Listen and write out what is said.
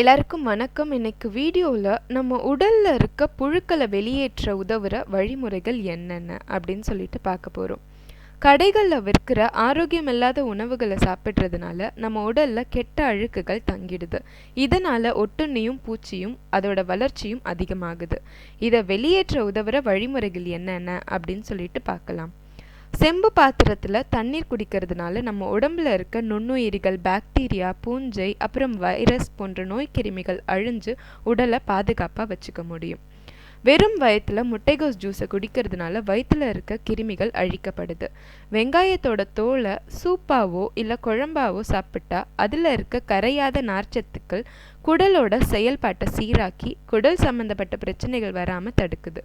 எல்லாருக்கும் வணக்கம். இன்னைக்கு வீடியோவில் நம்ம உடலில் இருக்க புழுக்களை வெளியேற்ற உதவுற வழிமுறைகள் என்னென்ன அப்படின்னு சொல்லிட்டு பார்க்க போகிறோம் கடைகளில் விற்கிற ஆரோக்கியம் இல்லாத உணவுகளை சாப்பிட்றதுனால நம்ம உடலில் கெட்ட அழுக்குகள் தங்கிடுது. இதனால் ஒட்டுண்ணியும் பூச்சியும் அதோட வளர்ச்சியும் அதிகமாகுது. இதை வெளியேற்ற உதவுற வழிமுறைகள் என்னென்ன அப்படின்னு சொல்லிட்டு பார்க்கலாம். செம்பு பாத்திரத்தில் தண்ணீர் குடிக்கிறதுனால நம்ம உடம்புல இருக்க நுண்ணுயிரிகள் பாக்டீரியா பூஞ்சை அப்புறம் வைரஸ் போன்ற நோய் கிருமிகள் அழிஞ்சு உடலை பாதுகாப்பாக வச்சுக்க முடியும். வெறும் வயத்தில் முட்டைகோஸ் ஜூஸை குடிக்கிறதுனால வயிற்றில் இருக்க கிருமிகள் அழிக்கப்படுது. வெங்காயத்தோட தோலை சூப்பாவோ இல்லை குழம்பாவோ சாப்பிட்டா அதில் இருக்க கரையாத நார்ச்சத்துக்கள் குடலோட செயல்பாட்டை சீராக்கி குடல் சம்மந்தப்பட்ட பிரச்சனைகள் வராமல் தடுக்குது.